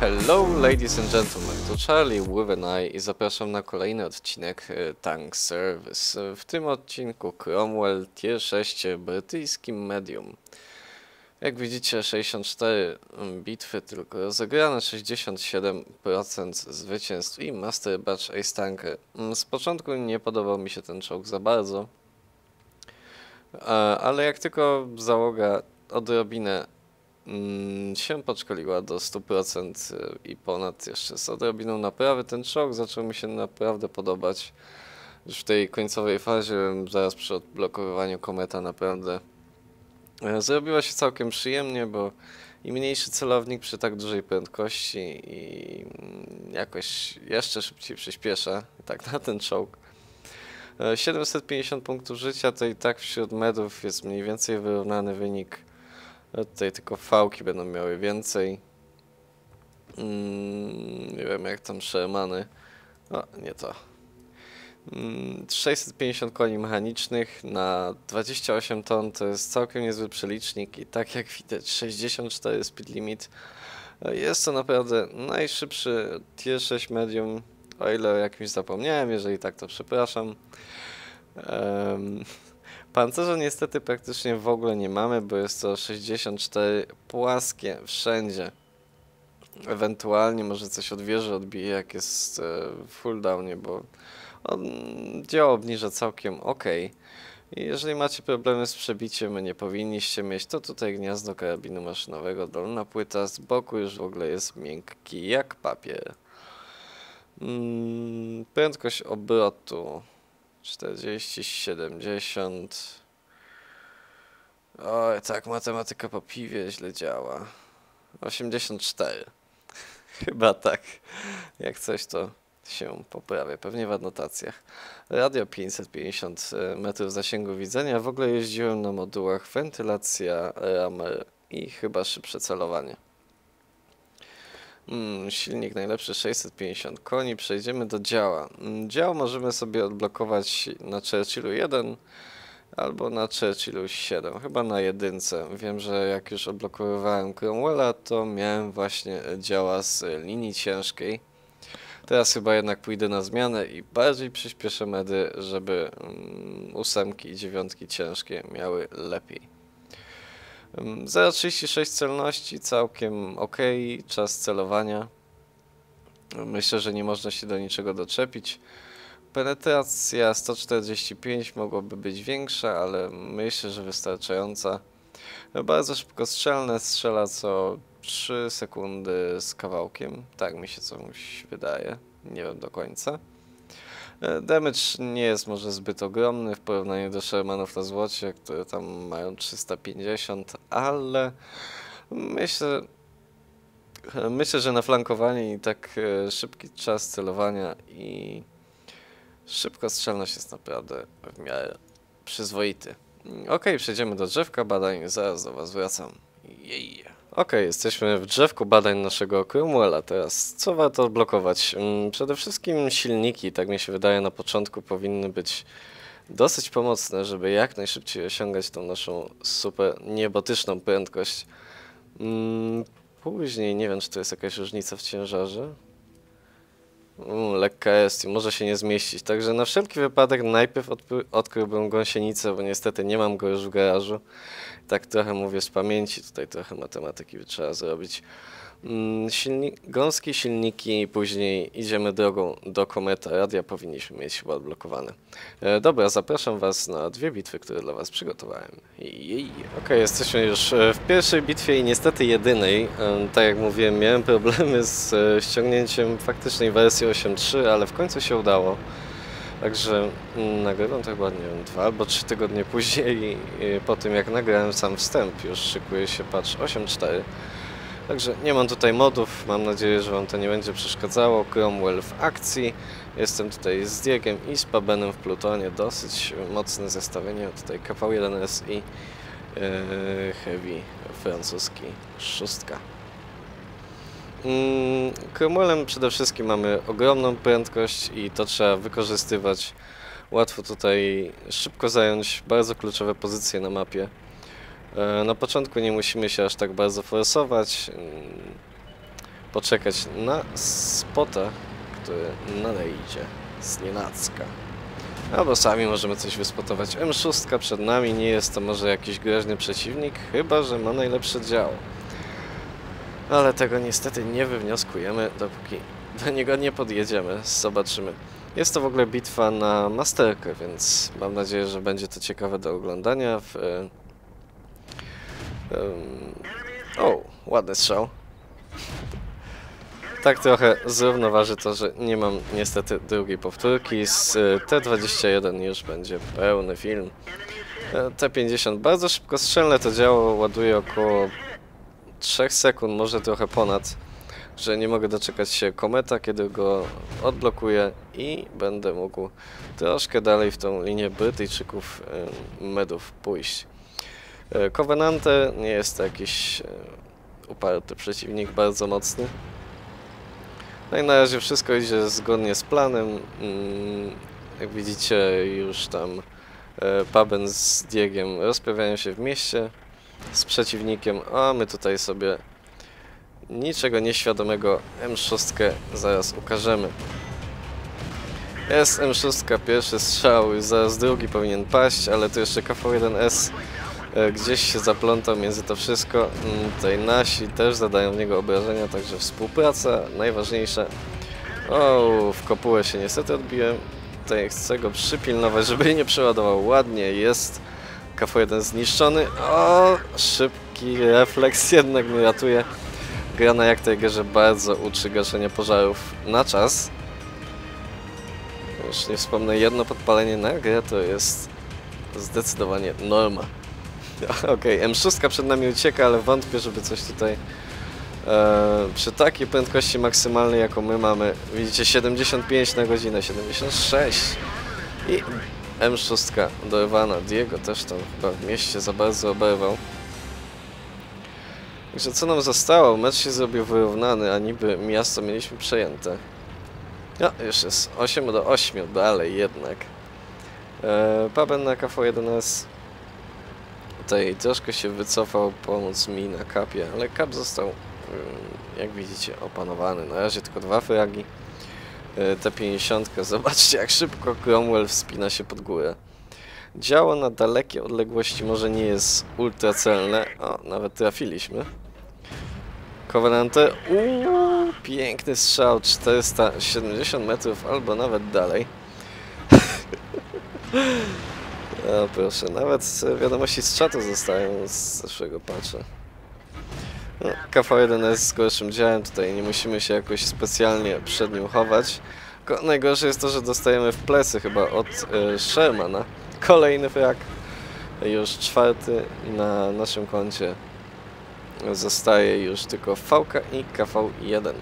Hello ladies and gentlemen, to Charlie with an I i zapraszam na kolejny odcinek e, Tank Service. E, W tym odcinku Cromwell Tier 6 brytyjskim medium. Jak widzicie 64 bitwy tylko rozegrane, 67% zwycięstw i Master Batch Ace Tanker. Mm, Z początku nie podobał mi się ten czołg za bardzo, e, ale jak tylko załoga odrobinę mm, się podszkoliła do 100% i ponad jeszcze z odrobiną naprawy. Ten czołg zaczął mi się naprawdę podobać. Już w tej końcowej fazie, zaraz przy odblokowywaniu kometa naprawdę e, zrobiło się całkiem przyjemnie, bo i mniejszy celownik przy tak dużej prędkości i mm, jakoś jeszcze szybciej przyspiesza, tak na ten czołg. E, 750 punktów życia to i tak wśród medów jest mniej więcej wyrównany wynik. No Tutaj tylko fałki będą miały więcej. Mm, nie wiem jak tam Shermany. O, nie to. Mm, 650 koni mechanicznych na 28 ton to jest całkiem niezły przelicznik i tak jak widać 64 speed limit. Jest to naprawdę najszybszy tier 6 medium, o ile o jakimś zapomniałem, jeżeli tak to przepraszam. Em, Pancerza niestety praktycznie w ogóle nie mamy, bo jest to 64 płaskie wszędzie. Ewentualnie może coś od wieży odbije, jak jest e, w cooldownie, bo on działa obniża całkiem ok. Jeżeli macie problemy z przebiciem, nie powinniście mieć, to tutaj gniazdo karabinu maszynowego, dolna płyta, z boku już w ogóle jest miękki jak papier. Mm, prędkość obrotu 40, 70. Oj, tak, matematyka po piwie źle działa. 84. Chyba tak. Jak coś to się poprawia, pewnie w adnotacjach. Radio 550 metrów zasięgu widzenia. W ogóle jeździłem na modułach wentylacja, ramer i chyba szybsze celowanie. Mm, silnik najlepszy 650 koni. Przejdziemy do działa. Mm, Dział możemy sobie odblokować na Churchillu 1 albo na Churchillu 7. Chyba na jedynce. Wiem, że jak już odblokowywałem Cromwella, to miałem właśnie działa z linii ciężkiej. Teraz chyba jednak pójdę na zmianę i bardziej przyspieszę medy, żeby mm, ósemki i dziewiątki ciężkie miały lepiej. Ym, 0,36 celności, całkiem ok, czas celowania. Myślę, że nie można się do niczego doczepić. Penetracja 145 mogłoby być większa, ale myślę, że wystarczająca. Bardzo szybko strzelne, strzela co 3 sekundy z kawałkiem. Tak mi się coś wydaje, nie wiem do końca. E, Damage nie jest może zbyt ogromny w porównaniu do Shermanów na złocie, które tam mają 350, ale myślę, myślę, że na flankowanie i tak e, szybki czas celowania i szybkostrzelność jest naprawdę w miarę przyzwoity. Ok, przejdziemy do drzewka badań, zaraz do Was wracam. Jej. Ok, jesteśmy w drzewku badań naszego Cromwella teraz. Co warto odblokować? Mm, Przede wszystkim silniki, tak mi się wydaje, na początku powinny być dosyć pomocne, żeby jak najszybciej osiągać tą naszą super niebotyczną prędkość. Mm, Później, nie wiem, czy to jest jakaś różnica w ciężarze. Mm, lekka jest i może się nie zmieścić, także na wszelki wypadek najpierw odkryłbym gąsienicę, bo niestety nie mam go już w garażu. Tak trochę mówię z pamięci, tutaj trochę matematyki trzeba zrobić. Mm, Silni gąskie silniki, później idziemy drogą do kometa radia, powinniśmy mieć chyba odblokowane. E, dobra, zapraszam Was na dwie bitwy, które dla Was przygotowałem. Jej. Okej, jesteśmy już e, w pierwszej bitwie i niestety jedynej. E, Tak jak mówiłem, miałem problemy z e, ściągnięciem faktycznej wersji 8.3, ale w końcu się udało. Także mm, nagrywam to chyba, nie wiem, dwa albo trzy tygodnie później, e, po tym jak nagrałem sam wstęp, już szykuje się patch 8.4. Także nie mam tutaj modów, mam nadzieję, że Wam to nie będzie przeszkadzało. Cromwell w akcji, jestem tutaj z Diegiem i z Pabenem w Plutonie, dosyć mocne zestawienie, tutaj KV-1S i e, Heavy francuski, szóstka. Mm, Cromwellem przede wszystkim mamy ogromną prędkość i to trzeba wykorzystywać. Łatwo tutaj szybko zająć bardzo kluczowe pozycje na mapie. E, Na początku nie musimy się aż tak bardzo forsować. mm, Poczekać na spota, który nadejdzie z nienacka. Albo sami możemy coś wyspotować. M6 przed nami nie jest to może jakiś groźny przeciwnik, chyba że ma najlepsze działo. Ale tego niestety nie wywnioskujemy, dopóki do niego nie podjedziemy. Zobaczymy. Jest to w ogóle bitwa na masterkę, więc mam nadzieję, że będzie to ciekawe do oglądania. W, o, ładny strzał. Tak trochę zrównoważy to, że nie mam niestety drugiej powtórki. Z e, T21 już będzie pełny film. E, T50 bardzo szybko strzelne to działo, ładuje około 3 sekund, może trochę ponad, że nie mogę doczekać się kometa, kiedy go odblokuję i będę mógł troszkę dalej w tą linię Brytyjczyków medów pójść. E, Covenante nie jest to jakiś e, uparty przeciwnik, bardzo mocny. No i na razie wszystko idzie zgodnie z planem. Mm, Jak widzicie, już tam e, Paben z Diegiem rozprawiają się w mieście z przeciwnikiem, a my tutaj sobie niczego nieświadomego M6 zaraz ukażemy. Jest M6, pierwszy strzał, zaraz drugi powinien paść, ale tu jeszcze KV-1S e, gdzieś się zaplątał między to wszystko. Mm, Tutaj nasi też zadają w niego obrażenia, także współpraca najważniejsza. O, w kopułę się niestety odbiłem. Tutaj chcę go przypilnować, żeby nie przeładował ładnie. Jest KV-1 zniszczony. O, szybki refleks jednak mnie ratuje. Gra na jak tej grze bardzo uczy gaszenia pożarów na czas. Już nie wspomnę, jedno podpalenie na grę to jest zdecydowanie norma. Okej, M6 przed nami ucieka, ale wątpię, żeby coś tutaj e, przy takiej prędkości maksymalnej, jaką my mamy, widzicie 75 na godzinę, 76 i M6 dorwana. Diego też tam chyba w mieście za bardzo oberwał. Także co nam zostało? Mecz się zrobił wyrównany, a niby miasto mieliśmy przejęte. No, już jest 8 do 8 dalej jednak. E, Paben na KV-1S tutaj troszkę się wycofał pomóc mi na kapie, ale kap został, jak widzicie, opanowany. Na razie tylko dwa fragi. E, T50, zobaczcie jak szybko Cromwell wspina się pod górę. Działo na dalekie odległości może nie jest ultra celne. O, nawet trafiliśmy. Covenante. Uuu, piękny strzał. 470 metrów albo nawet dalej. o proszę, nawet wiadomości z czatu zostają z zeszłego patcha. No, KV1S z gorszym działem, tutaj nie musimy się jakoś specjalnie przed nim chować. Najgorsze jest to, że dostajemy w plecy chyba od e, Shermana. Kolejny frak. Już czwarty na naszym koncie. Zostaje już tylko VK i KV1.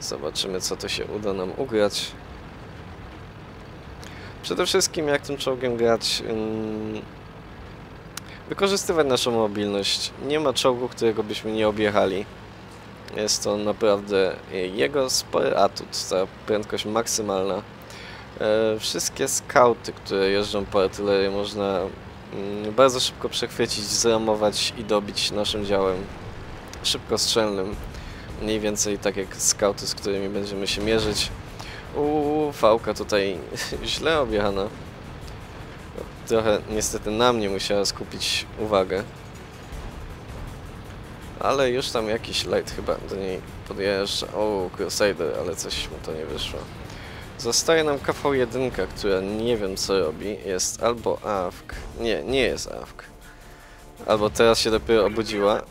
Zobaczymy co to się uda nam ugrać. Przede wszystkim jak tym czołgiem grać... wykorzystywać naszą mobilność. Nie ma czołgu, którego byśmy nie objechali. Jest to naprawdę jego spory atut, ta prędkość maksymalna. E, wszystkie skauty, które jeżdżą po artylerię można mm, bardzo szybko przechwycić, zramować i dobić naszym działem szybkostrzelnym. Mniej więcej tak jak skauty, z którymi będziemy się mierzyć. Uuu, fałka tutaj źle objechana. Trochę niestety na mnie musiała skupić uwagę. Ale już tam jakiś light chyba do niej podjeżdża. O, Crusader, ale coś mu to nie wyszło. Zostaje nam KV-1, która nie wiem co robi. Jest albo AFK. Nie, nie jest AFK. Albo teraz się dopiero obudziła.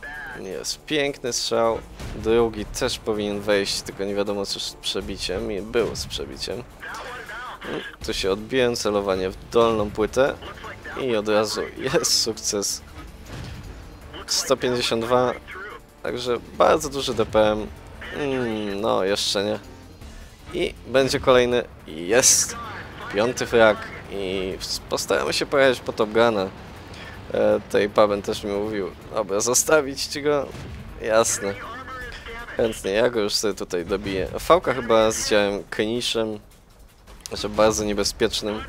Jest piękny strzał. Drugi też powinien wejść, tylko nie wiadomo co z przebiciem. I był z przebiciem. Mm, Tu się odbiłem, celowanie w dolną płytę. I od razu jest sukces. 152. Także bardzo duży DPM. Mm, no, jeszcze nie. I będzie kolejny. Jest! Piąty frag. I postaramy się pojechać po Top Guna. E, Paben też mi mówił. Dobra, zostawić ci go? Jasne. Chętnie, ja go już sobie tutaj dobiję. Fałka chyba z działem Keniszem, że bardzo niebezpiecznym.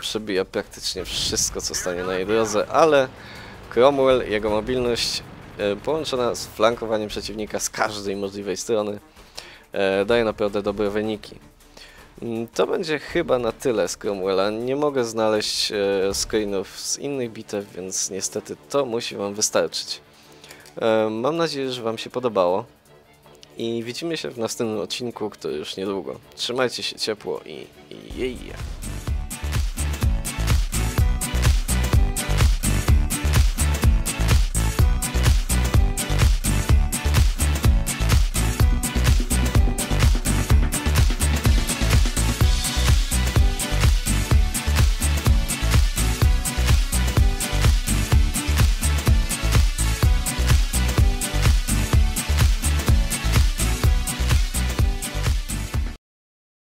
Przebija praktycznie wszystko, co stanie na jej drodze, ale Cromwell, jego mobilność e, połączona z flankowaniem przeciwnika z każdej możliwej strony e, daje naprawdę dobre wyniki. Mm, To będzie chyba na tyle z Cromwella. Nie mogę znaleźć e, screenów z innych bitew, więc niestety to musi Wam wystarczyć. E, Mam nadzieję, że Wam się podobało i widzimy się w następnym odcinku, który już niedługo. Trzymajcie się ciepło i, i jej.